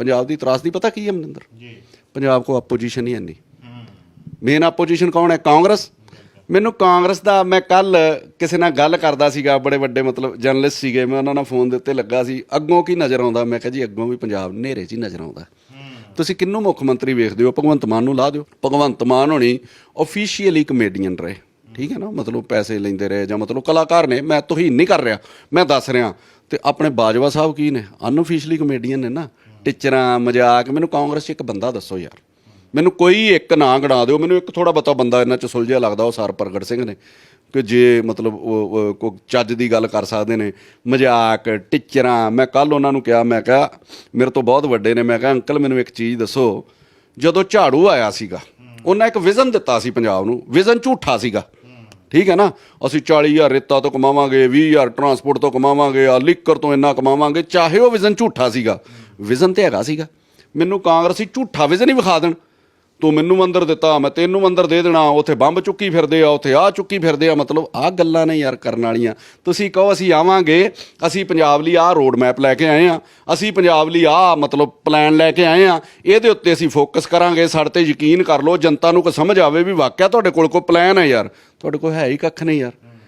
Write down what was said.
ਪੰਜਾਬ ਦੀ ਤਰਾਸਦੀ ਪਤਾ ਕੀ ਹੈ ਮਨਿੰਦਰ? ਜੀ। ਪੰਜਾਬ ਕੋ ਆਪੋਜੀਸ਼ਨ ਹੀ ਨਹੀਂ। ਮੇਨ ਆਪੋਜੀਸ਼ਨ ਕੌਣ ਹੈ? ਕਾਂਗਰਸ। ਮੈਨੂੰ ਕਾਂਗਰਸ ਦਾ ਮੈਂ ਕੱਲ ਕਿਸੇ ਨਾਲ ਗੱਲ ਕਰਦਾ ਸੀਗਾ ਬੜੇ ਵੱਡੇ ਮਤਲਬ ਜਰਨਲਿਸਟ ਸੀਗੇ ਮੈਂ ਉਹਨਾਂ ਨਾਲ ਫੋਨ ਦੇ ਉੱਤੇ ਲੱਗਾ ਸੀ। ਅੱਗੋਂ ਕੀ ਨਜ਼ਰ ਆਉਂਦਾ? ਮੈਂ ਕਿਹਾ ਜੀ ਅੱਗੋਂ ਵੀ ਪੰਜਾਬ ਹਨੇਰੇ 'ਚ ਹੀ ਨਜ਼ਰ ਆਉਂਦਾ। ਤੁਸੀਂ ਕਿੰਨੂੰ ਮੁੱਖ ਮੰਤਰੀ ਵੇਖਦੇ ਹੋ? ਭਗਵੰਤ ਮਾਨ ਨੂੰ ਲਾ ਦਿਓ। ਭਗਵੰਤ ਮਾਨ ਹੋਣੀ ਆਫੀਸ਼ੀਅਲੀ ਕਮੇਡੀਅਨ ਰਹੇ। ਠੀਕ ਹੈ ਨਾ? ਮਤਲਬ ਪੈਸੇ ਲੈਂਦੇ ਰਹੇ ਜਾਂ ਮਤਲਬ ਕਲਾਕਾਰ ਨੇ। ਮੈਂ ਤੋਹੀਨ ਨਹੀਂ ਕਰ ਰਿਹਾ। ਮੈਂ ਦੱਸ ਰਿਹਾ। ਤੇ ਆਪਣੇ ਬਾਜਵਾ ਸਾਹਿਬ ਕੀ ਨੇ? ਅਨਆਫੀਸ਼ੀਅਲੀ ਕਮੇਡੀਅਨ ਨੇ ਨਾ। ਟੀਚਰਾਂ, ਮਜ਼ਾਕ, ਮੈਨੂੰ ਕਾਂਗਰਸ 'ਚ ਇੱਕ ਬੰਦਾ ਦੱਸੋ ਯਾਰ। ਮੈਨੂੰ ਕੋਈ ਇੱਕ ਨਾਂ ਗਣਾ ਦਿਓ, ਮੈਨੂੰ ਇੱਕ ਥੋੜਾ ਬਤਾ ਬੰਦਾ ਇਹਨਾਂ ਚ ਸੁਲਝਿਆ ਲੱਗਦਾ, ਉਹ ਸਰ ਪ੍ਰਗਟ ਸਿੰਘ ਨੇ। ਕਿ ਜੇ ਮਤਲਬ ਉਹ ਕੋਈ ਚੱਜ ਦੀ ਗੱਲ ਕਰ ਸਕਦੇ ਨੇ, ਮਜ਼ਾਕ, ਟੀਚਰਾਂ, ਮੈਂ ਕੱਲ ਉਹਨਾਂ ਨੂੰ ਕਿਹਾ, ਮੈਂ ਕਿਹਾ, ਮੇਰੇ ਤੋਂ ਬਹੁਤ ਵੱਡੇ ਨੇ, ਮੈਂ ਕਿਹਾ, ਅੰਕਲ, ਮੈਨੂੰ ਇੱਕ ਚੀਜ਼ ਦੱਸੋ। ਜਦੋਂ ਝਾੜੂ ਆਇਆ ਸੀਗਾ, ਉਹਨਾਂ ਇੱਕ ਵਿਜ਼ਨ ਦਿੱਤਾ ਸੀ ਪੰਜਾਬ ਨੂੰ, ਵਿਜ਼ਨ ਝੂਠਾ ਸੀਗਾ। ਠੀਕ ਹੈ ਨਾ? ਅਸੀਂ 40000 ਰੇਤਾ ਤੋਂ ਕਮਾਵਾਂਗੇ 20000 ਟਰਾਂਸਪੋਰਟ ਤੋਂ ਕਮਾਵਾਂਗੇ ਆ ਲਿਕਰ ਤੋਂ ਇੰਨਾ ਕਮਾਵਾਂਗੇ, ਚਾਹੇ ਉਹ ਵਿਜ਼ਨ ਝੂਠਾ ਸੀਗਾ। ਵਿਜ਼ਨ ਤੇ ਹੈਗਾ ਸੀਗਾ। ਮੈਨੂੰ ਕਾਂਗਰਸੀ ਝੂਠਾ ਵਿਜ਼ਨ ਹੀ ਵਿਖਾ ਦੇਣ। ਤੂੰ ਮੈਨੂੰ ਮੰਦਰ ਦਿੱਤਾ, ਮੈਂ ਤੈਨੂੰ ਮੰਦਰ ਦੇ ਦੇਣਾ, ਉੱਥੇ ਬੰਬ ਚੁੱਕੀ ਫਿਰਦੇ ਆ, ਉੱਥੇ ਆ ਚੁੱਕੀ ਫਿਰਦੇ ਆ, ਮਤਲਬ ਆਹ ਗੱਲਾਂ ਨੇ ਯਾਰ ਕਰਨ ਵਾਲੀਆਂ। ਤੁਸੀਂ ਕਹੋ, ਅਸੀਂ ਆਵਾਂਗੇ, ਅਸੀਂ ਪੰਜਾਬ ਲਈ ਆਹ ਰੋਡ ਮੈਪ ਲੈ ਕੇ ਆਏ ਆ, ਅਸੀਂ ਪੰਜਾਬ ਲਈ ਆਹ, ਮਤਲਬ ਪਲਾਨ ਲੈ ਕੇ ਆਏ ਆ, ਇਹਦੇ ਉੱਤੇ ਅਸੀਂ ਫੋਕਸ ਕਰਾਂਗੇ, ਸਾਡੇ ਤੇ ਯਕੀਨ ਕਰ ਲਓ, ਜਨਤਾ ਨੂੰ ਕੋ ਸਮਝ ਆਵੇ ਵੀ ਵਾਕਿਆ ਤੁਹਾਡੇ ਕੋਲ ਕੋਈ ਪਲਾਨ ਹੈ ਯਾਰ। ਤੁਹਾਡੇ ਕੋਲ ਹੈ ਹੀ ਕੱਖ ਨਹੀਂ ਯਾਰ।